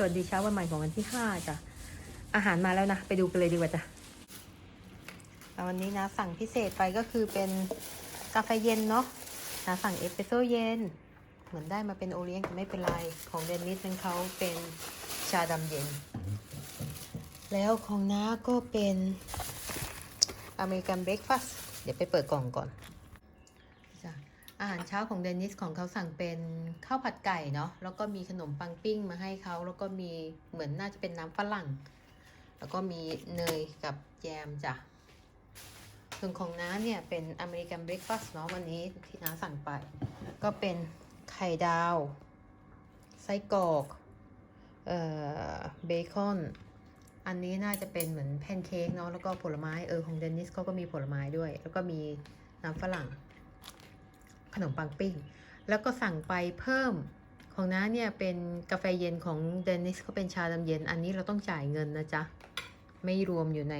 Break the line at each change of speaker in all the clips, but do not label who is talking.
สวัสดีเช้าวันใหม่ของวันที่ห้าจ้ะ อาหารมาแล้วนะ ไปดูกันเลยดีกว่าจ้ะวันนี้นะสั่งพิเศษไปก็คือเป็นกาแฟเย็นเนาะนะสั่งเอสเปรสโซ่เย็น เหมือนได้มาเป็นโอเลี้ยงแต่ไม่เป็นไร ของเดนนิสนั้นเขาเป็นชาดำเย็น แล้วของน้าก็เป็นอเมริกันเบรกฟาสต์เดี๋ยวไปเปิดกล่องก่อน อาหารเช้าของเดนิสของเขาสั่งเป็นข้าวผัดไก่เนาะแล้วก็มีขนมปังปิ้งมาให้เขาแล้วก็มีเหมือนน่าจะเป็นน้ำฝรั่ง แล้วก็มีเนยกับแยมจ้ะส่วนของน้าเนี่ยเป็นอเมริกันเบรคฟาสต์เนาะวันนี้ที่น้าสั่งไป ก็เป็นไข่ดาว ไส้กรอกเอ่อเบคอนอันนี้น่าจะเป็นเหมือนแพนเค้กเนาะแล้วก็ผลไม้เออของเดนิสเขาก็มีผลไม้ด้วย แล้วก็มีน้ำฝรั่ง นมปังปิ้ง แล้วก็สั่งไปเพิ่มของน้าเนี่ยเป็นกาแฟเย็นของเดนิสเขาเป็นชาดำเย็น อันนี้เราต้องจ่ายเงินนะจ๊ะ ไม่รวมอยู่ใน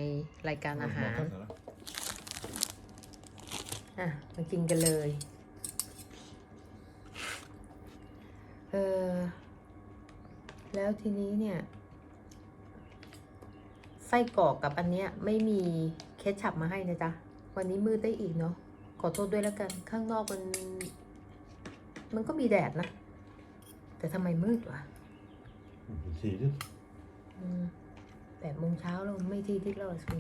รายการอาหาร อะมากินกันเลย เออแล้วทีนี้เนี่ยไส้กรอกกับอันเนี้ยไม่มีเคชชัพมาให้นะจ๊ะ วันนี้มืดได้อีกเนาะ ขอโทษด้วยแล้วกัน ข้างนอกมัน มันก็มีแดดนะ แต่ทำไมมืดวะ
För tidigt.
อืมแปดโมงเช้าแล้วไม่ที่ที่เราสิ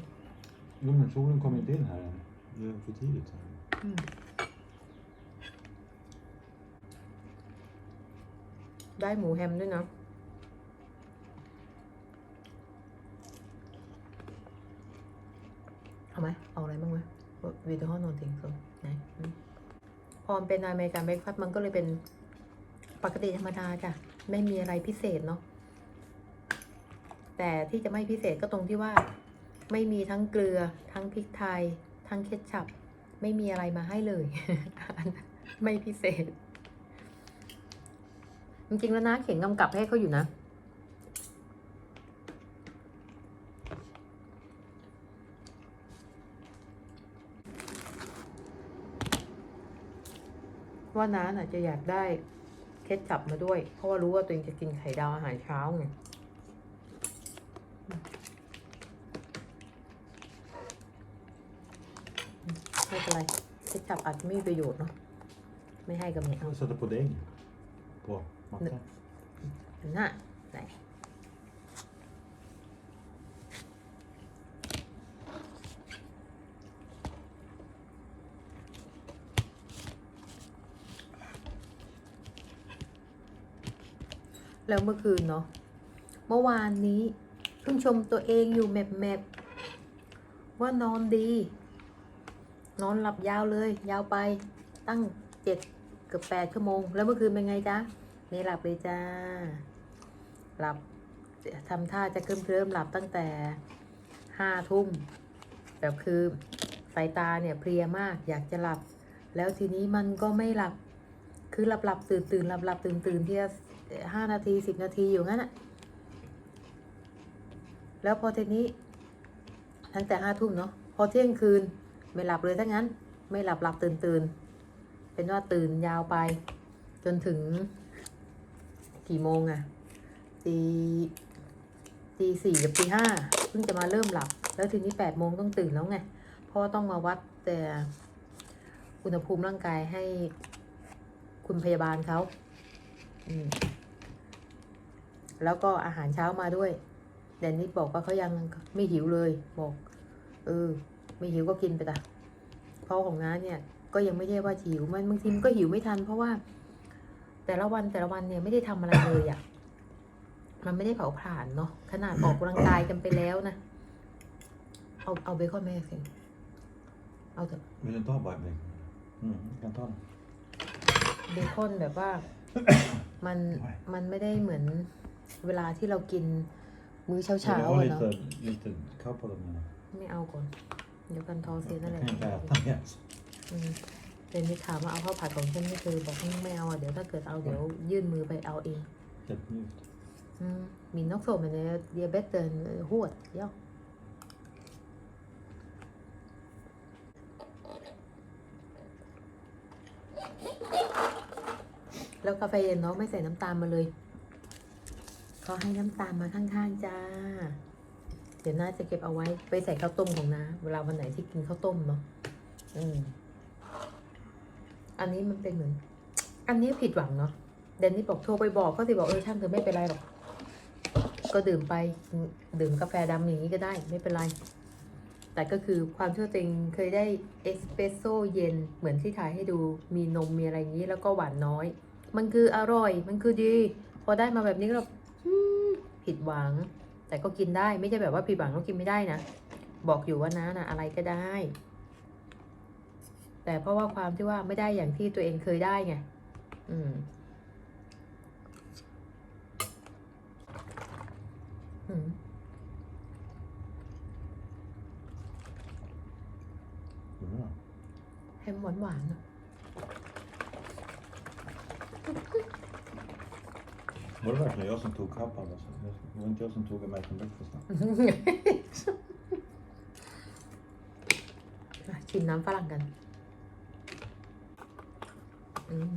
Jo, men solen kom inte in här än. Det är för tidigt. Här.
อืมได้หมูแฮมด้วยเนาะเอาไหมเอา อะไรบ้างไหมวีดีโอนอนทิ้งส่งไหนอืมพอมันเป็นอเมริกันเบรกฟาสต์มันก็เลยเป็นปกติธรรมดาจ้ะ ไม่มีอะไรพิเศษเนาะแต่ที่จะไม่พิเศษก็ตรงที่ว่า ไม่มีทั้งเกลือทั้งพริกไทย ทั้งเคชชัพไม่มีอะไรมาให้เลย ไม่พิเศษ จริงๆแล้วนะเขียนกำกับให้เขาอยู่นะ ว่าน้าน่ะจะอยากได้เคชชัพมาด้วย เพราะว่ารู้ว่าตัวเองจะกินไข่ดาวอาหารเช้าไงไม่เป็นไรเคชชัพอาจจะไม่มีประโยชน์เนาะไม่ให้ก็ไม่เอา
Jag sätter på däng. På mattan.
เห็นหน้าไหน แล้วเมื่อคืนเนาะ เมื่อวานนี้เพิ่งชมตัวเองอยู่แมบแมบว่านอนดี นอนหลับยาวเลย ยาวไปตั้งเจ็ดเกือบแปดชั่วโมง แล้วเมื่อคืนเป็นไงจ๊ะไม่หลับเลยจ้า หลับทำท่าจะเคลิ้มเคลิ้มหลับตั้งแต่ห้าทุ่มแบบคือสายตาเนี่ยเพลียมากอยากจะหลับ แล้วทีนี้มันก็ไม่หลับ คือหลับหลับตื่นตื่นหลับหลับตื่นตื่นที่ ห้านาทีสิบนาทีอยู่งั้นอะแล้วพอทีนี้ ตั้งแต่ห้าทุ่มเนาะพอเที่ยงคืนไม่หลับเลยทั้งนั้น ไม่หลับหลับตื่นตื่นเป็นว่าตื่นยาวไป จนถึงกี่โมงอะตีตีสี่กับตีห้าเพิ่งจะมาเริ่มหลับ แล้วทีนี้แปดโมงต้องตื่นแล้วไงเพราะว่าต้องมาวัดแต่อุณหภูมิร่างกายให้คุณพยาบาลเขาอืม แล้วก็อาหารเช้ามาด้วยแดนนิดบอกว่าเขายังไม่หิวเลยบอก เออ ไม่หิวก็กินไปจ้ะเพราะของน้าเนี่ย ก็ยังไม่ใช่ว่าหิวมันบางทีมันก็หิวไม่ทัน เพราะว่า แต่ละวันแต่ละวันเนี่ยไม่ได้ทำอะไรเลยอะ่ะมันไม่ได้เผาผลาญเนาะขนาดออกกำลังกายกันไปแล้วนะเอาเอาเบคอนแม่สิเอาเถอะ
Vill du inte ha bajbäng? Mm, jag kan ta den.
เบคอนแบบว่า มันมันไม่ได้เหมือน เวลาที่เรากินมื้อเช้า
Vill
เช้า
du ha
อะเนาะ
lite, lite kapp på den? eller?
ไม่เอาก่อน เดี๋ยวกันทอเสียนั่นแห
Jag
ละ
kan inte äta ens.
อืมเรนนี่ถามว่าเอาข้าวผัดของฉันไม่เคยบอกไม่เอาอะเดี๋ยวถ้าเกิดเอาเดี๋ยวยื่นมือไปเอาเอง
Jättemjukt.
Mm, min också, men det är diabeten eh, hårt. Ja. แล้วกาแฟเย็นเนาะไม่ใส่น้ำตาลมาเลย เขาให้น้ำตาลมาข้างๆจ้า เดี๋ยวน้าจะเก็บเอาไว้ไปใส่ข้าวต้มของน้าเวลาวันไหนที่กินข้าวต้มเนาะอืมอันนี้มันเป็นเหมือน อันนี้ผิดหวังเนาะเดนนี่บอกโทรไปบอกเขาสิบอกเออช่างเธอไม่เป็นไรหรอก ก็ดื่มไปดื่มกาแฟดำอย่างนี้ก็ได้ไม่เป็นไร แต่ก็คือความที่ว่าตัวเองเคยได้เอสเปรสโซ่เย็นเหมือนที่ถ่ายให้ดูมีนมมีอะไรอย่างนี้แล้วก็หวานน้อย มันคืออร่อย มันคือดี พอได้มาแบบนี้ก็ ผิดหวัง แต่ก็กินได้ไม่ใช่แบบว่าผิดหวังแล้วกินไม่ได้นะ บอกอยู่ว่านะนะอะไรก็ได้ แต่เพราะว่าความที่ว่าไม่ได้อย่างที่ตัวเองเคยได้ไง อืมอืม
Ja.
แฮมหวานหวานๆอะ
Var det verkligen jag som tog kappan? Alltså? Det var inte jag som tog American breakfast? då?
อะชิมน้ำฝรั่งกันอืม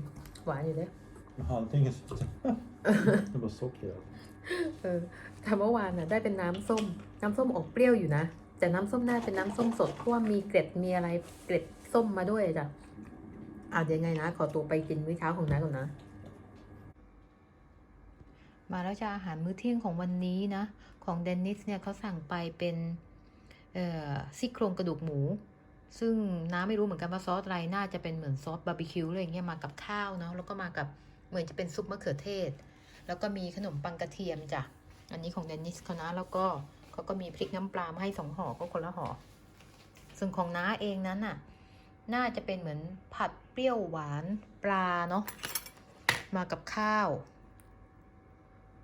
หวานอยู่เลย
Allting är sött. det är bara socker i allt.
เออแต่เมื่อวานน่ะได้เป็นน้ำส้ม น้ำส้มออกเปรี้ยวอยู่นะ แต่น้ำส้มน่าเป็นน้ำส้มสดเพราะว่ามีเกล็ดมีอะไรเกล็ดส้มมาด้วยจ้ะอะเดี๋ยวยังไงนะ ขอตัวไปกินมื้อเช้าของน้าก่อนนะ มาแล้วจะอาหารมื้อเที่ยงของวันนี้นะ ของเดนนิสเนี่ยเขาสั่งไปเป็นซี่โครงกระดูกหมู ซึ่งน้าไม่รู้เหมือนกันว่าซอสอะไรน่าจะเป็นเหมือนซอสบาร์บีคิวอะไรอย่างเงี้ยมากับข้าวเนาะแล้วก็มากับเหมือนจะเป็นซุปมะเขือเทศ แล้วก็มีขนมปังกระเทียมจ้ะอันนี้ของเดนนิสเขานะแล้วก็เขาก็มีพริกน้ำปลามาให้สองห่อก็คนละห่อส่วนของน้าเองนั้นน่ะน่าจะเป็นเหมือนผัดเปรี้ยวหวานปลาเนาะมากับข้าว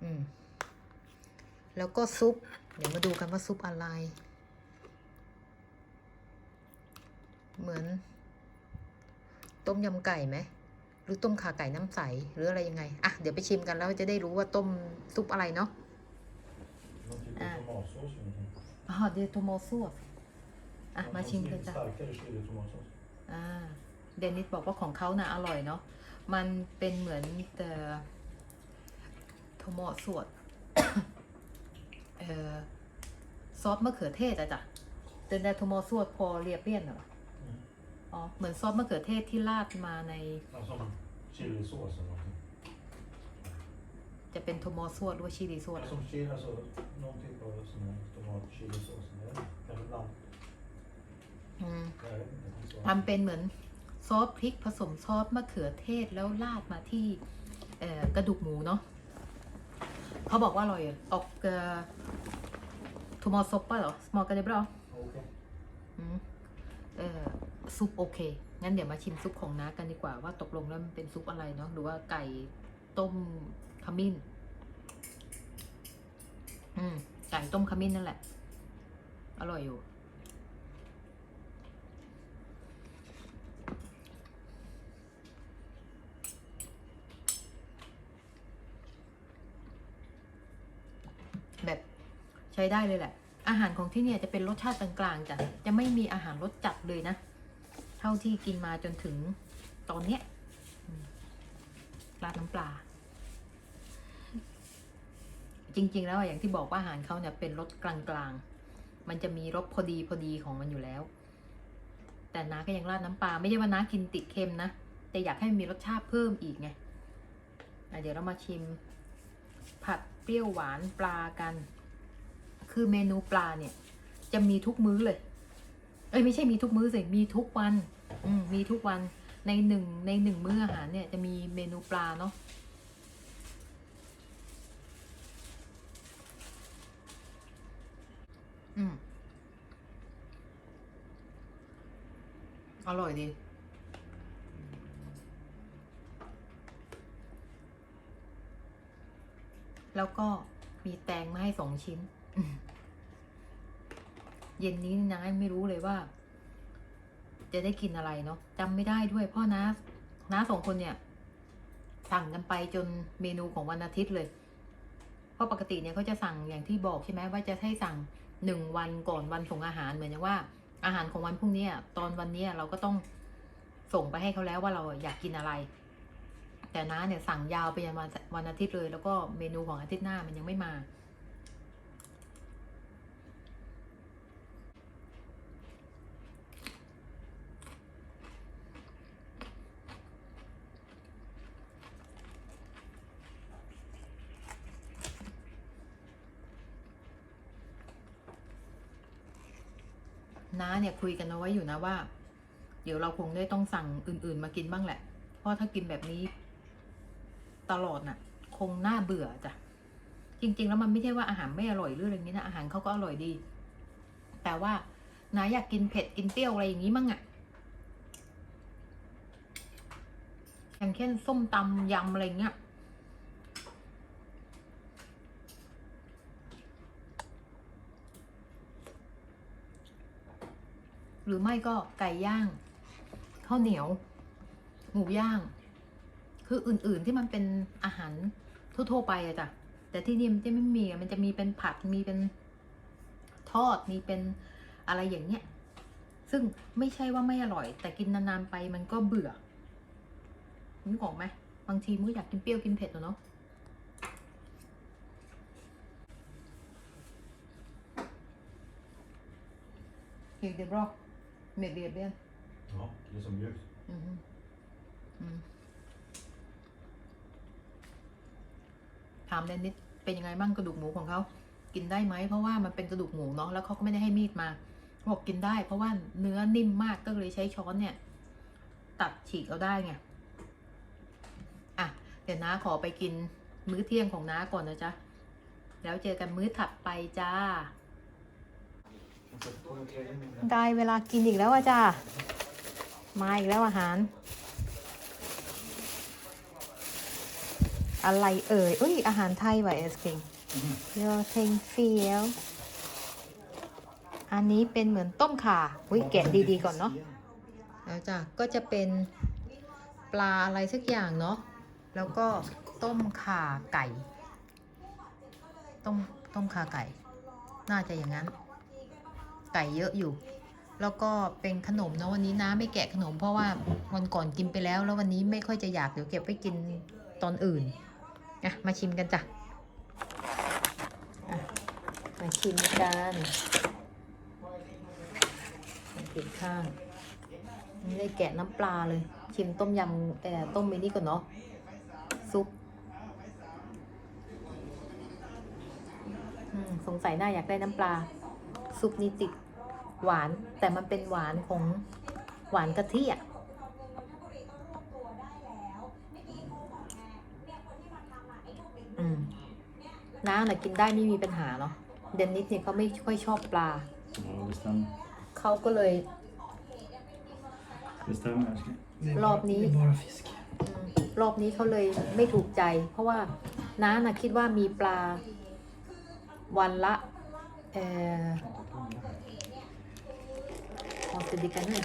อืม แล้วก็ซุป เดี๋ยวมาดูกันว่าซุปอะไร เหมือน ต้มยำไก่ไหม หรือต้มขาไก่น้ำใส หรืออะไรยังไง อะ เดี๋ยวไปชิมกันแล้วจะได้รู้ว่าต้มซุปอะไรเนาะ
Någon typ
Ah.
av tomatsås eller någonting.
อ๋อเดโทโมซัวอะ มาชิมกันจ้ะ
Starkare chili tomatsås.
อ่าเดนิสบอกว่าของเขาน่ะอร่อยเนาะ มันเป็นเหมือนแต่ โทโมสวดเอ่อซอสมะเขือเทศอะจ้ะเดนแต่โทโมสวดพอเรียบเรียนเหรอ
อืม
อ๋อ เหมือนซอสมะเขือเทศที่ราดมาใน
Ja, som chilisås eller någonting.
จะเป็นโทโมสวดหรือว่าชิลีสวด
Som chili, alltså någon typ av sån här tomat-chilisås. Kanske bland.
อืม
Jag vet inte. Så.
ทำเป็นเหมือนซอสพริกผสมซอสมะเขือเทศแล้วราดมาที่เอ่อกระดูกหมูเนาะ เขาบอกว่าอร่อยอะออกเอ่อทูมอซปป่ะเหรอสมอลกันได้ปะ
Okej.
อืมเอ่อซุปโอเค งั้นเดี๋ยวมาชิมซุปของน้ากันดีกว่าว่าตกลงแล้วมันเป็นซุปอะไรเนาะหรือว่าไก่ต้มขมิ้น อืมไก่ต้มขมิ้นนั่นแหละ อร่อยอยู่ แบบใช้ได้เลยแหละ อาหารของที่เนี่ยจะเป็นรสชาติกลางๆจ้ะจะไม่มีอาหารรสจัดเลยนะ เท่าที่กินมาจนถึงตอนเนี้ยราดน้ำปลา จริง ๆ แล้วอย่างที่บอกว่าอาหารเขาเนี่ยเป็นรสกลางๆ มันจะมีรสพอดีพอดีของมันอยู่แล้ว แต่น้าก็ยังราดน้ำปลา ไม่ใช่ว่าน้ากินติดเค็มนะ แต่อยากให้มีรสชาติเพิ่มอีกไงเดี๋ยวเรามาชิม ผัดเปรี้ยวหวานปลากัน คือเมนูปลาเนี่ย จะมีทุกมื้อเลย เอ้ยไม่ใช่มีทุกมื้อสิมีทุกวัน อืมมีทุกวันในหนึ่งในหนึ่งมื้ออาหารเนี่ยจะมีเมนูปลาเนาะอืมอร่อยดีแล้วก็มีแตงมาให้สองชิ้น เย็นนี้นะไม่รู้เลยว่า จะได้กินอะไรเนาะจำไม่ได้ด้วยเพ่อนะน้าสองคนเนี่ย สั่งกันไปจนเมนูของวันอาทิตย์เลย เพราะปกติเนี่ยเขาจะสั่งอย่างที่บอกใช่ไหมว่าจะให้สั่งหนึ่งวันก่อนวันส่งอาหารเหมือนอย่างว่า อาหารของวันพรุ่งนี้ตอนวันนี้เราก็ต้องส่งไปให้เขาแล้วว่าเราอยากกินอะไร แต่แต่น้าเนี่ยสั่งยาวไปยันวันวันอาทิตย์เลย แล้วก็เมนูของอาทิตย์หน้ามันยังไม่มา น้าเนี่ยคุยกันเอาไว้อยู่นะว่า เดี๋ยวเราคงได้ต้องสั่งอื่น ๆ มากินบ้างแหละ เพราะถ้ากินแบบนี้ ตลอดน่ะ คงน่าเบื่อจ้ะจริง ๆ แล้วมันไม่ใช่ว่าอาหารไม่อร่อยหรืออะไรนี้นะอาหารเขาก็อร่อยดี แต่ว่าน้าอยากกินเผ็ดกินเปรี้ยวอะไรอย่างนี้มั่งอะอย่างเช่นส้มตำยำอะไรเงี้ย หรือไม่ก็ไก่ย่างข้าวเหนียว หมูย่าง คืออื่นๆที่มันเป็นอาหารทั่วๆไปอะจ้ะแต่ที่นี่มันจะไม่มีมันจะมีเป็นผัดมีเป็นทอดมีเป็นอะไรอย่างเงี้ยซึ่งไม่ใช่ว่าไม่อร่อย แต่กินนานๆไปมันก็เบื่อนึกออกไหมบางทีมันก็อยากกินเปรี้ยวกินเผ็ดเนาะเด็กเด็กรอ กเม็ดเดียบเบี้ยน
Ja, det är som mjukt.
อืมอืมถามเดนนิดเป็นยังไงบ้างกระดูกหมูของเขากินได้ไหมเพราะว่ามันเป็นกระดูกหมูเนาะแล้วเขาก็ไม่ได้ให้มีดมาเขาบอกกินได้ เพราะว่าเนื้อนิ่มมากก็เลยใช้ช้อนเนี่ย ตัดฉีกเอาได้ไงอะเดี๋ยวน้าขอไปกินมื้อเที่ยงของน้าก่อนนะจ๊ะแล้วเจอกันมื้อถัดไปจ้า ได้เวลากินอีกแล้วอะจ้ามาอีกแล้วอาหาร อะไรเอ่ยเอ้ยอาหารไทยว่ะเอสคิงโยเทงเฟียวอันนี้เป็นเหมือนต้มข่าอุ้ยแกะดีๆก่อนเนาะแล้วจ้ะก็จะเป็นปลาอะไรสักอย่างเนาะแล้วก็ต้มข่าไก่ ต้มต้มข่าไก่ น่าจะอย่างนั้น ไก่เยอะอยู่ แล้วก็เป็นขนมเนาะวันนี้น้าไม่แกะขนม เพราะว่าวันก่อนกินไปแล้ว แล้ววันนี้ไม่ค่อยจะอยากเดี๋ยวเก็บไปกินตอนอื่นอะมาชิมกันจ้ะอะมาชิมกันผิดข้างไม่ได้แกะน้ำปลาเลย ชิมต้มยำแต่ต้มมินี่ก่อนเนาะซุปสงสัยน่าอยากได้น้ำปลา ซุปนี้ติดหวานแต่มันเป็นหวานของหวานกะทิอะอืมน้าน่ะกินได้ไม่มีปัญหาเนาะเดนนิสเนี่ยเขาไม่ค่อยชอบปลา
Ja, det stämmer.
เขาก็เลย
Det stämmer älskling.
Det är
Låt
bara,
ni-
det är bara fisk.
อืมรอบนี้เขาเลยไม่ถูกใจ เพราะว่าน้าน่ะคิดว่ามีปลา วันละเอ่อ พอสดิกันเลย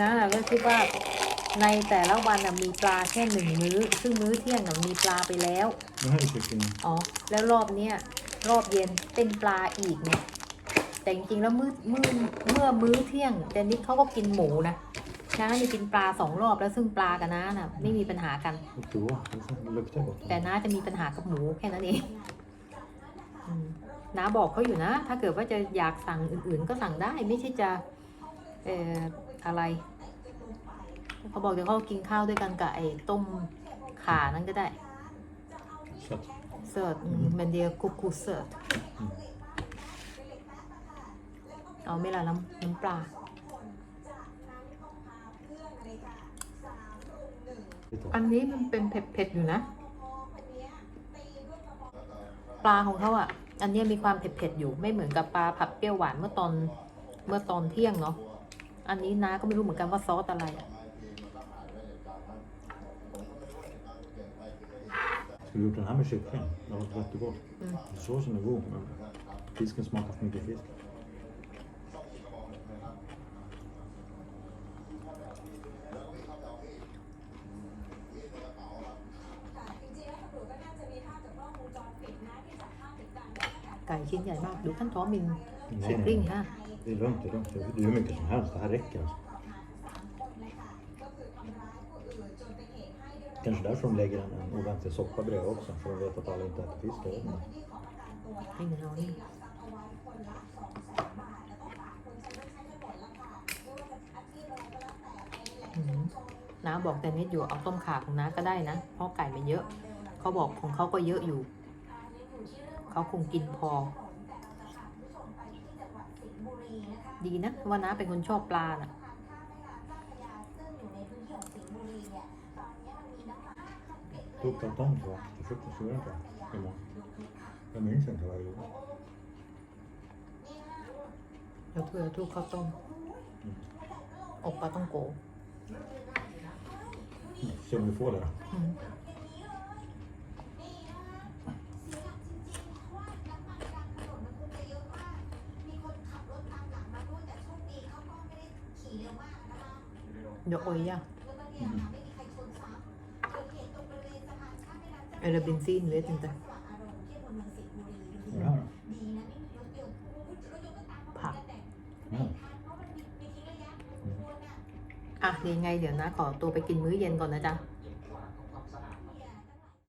น้าน่ะก็คิดว่าในแต่ละวันน่ะมีปลาแค่หนึ่งมื้อ ซึ่งมื้อเที่ยงน่ะมีปลาไปแล้ว
Det här är kyckling.
อ๋อ แล้วรอบเนี้ยรอบเย็นเป็นปลาอีกเนี่ย แต่จริงๆแล้วมื้อมื้อเมื่อมื้อเที่ยงเดนนิสเขาก็กินหมูนะน้านี่กินปลาสองรอบแล้วซึ่งปลากับน้าน่ะไม่มีปัญหากัน
Och då, det luktar gott.
แต่น้าจะมีปัญหากับหมูแค่นั้นเอง อืม น้าบอกเขาอยู่นะ ถ้าเกิดว่าจะอยากสั่งอื่นๆ ก็สั่งได้ไม่ใช่จะเอ่ออะไรเขาบอกเดี๋ยวเขากินข้าวด้วยกันกับไอ้ต้มข่านั่นก็ได้
Sött.
เสิร์ฟมันเดียวกุกูเสิร์ฟเอาไม่ละน้ำน้ำปลา
Lite.
อันนี้มันเป็นเผ็ดๆอยู่นะ ปลาของเขาอะ อันเนี้ยมีความเผ็ดๆอยู่ไม่เหมือนกับปลาผัดเปรี้ยวหวานเมื่อตอนเมื่อตอนเที่ยงเนาะอันนี้น้าก็ไม่รู้เหมือนกันว่าซอสอะไรอะ
Skulle gjort den här med kyckling. Det har varit jättegott.
Mm.
Såsen är god, men fisken smakar för mycket fisk.
ไก่ชิ้นใหญ่มากดูท่านท้อมิน
Nej,
เสีย
nej,
กลิ้ง
nej.
ฮะ
Det är lugnt, det är lugnt. Det är hur mycket som helst. Det här räcker alltså. Kanske därför de lägger en, en ordentlig soppa bredvid också. För de vet att alla inte äter fisk. Jag vet inte.
นี่เงินเอานี่อืมน้าบอกแต่นิดอยู่เอาต้มขาของน้าก็ได้นะ เพราะไก่มันเยอะ เขาบอกของเขาก็เยอะอยู่ เขาคงกินพอ ดีนะว่าน้าเป็นคนชอบปลาน่ะ
都到当时啊，就是不学了，对
吗？那明显出来有。有土有土ข้าวต้มอบปลาต้องโก
เสียงไม่ฟูเลย
อะ เดี๋ยวโอยอะ
Mm.
เอลเบนซีนเลยจริงจัง
Och det här då?
ผัก
Ja.
อะยังไงเดี๋ยวนะ ขอตัวไปกินมื้อเย็นก่อนนะจ๊ะ
Mm.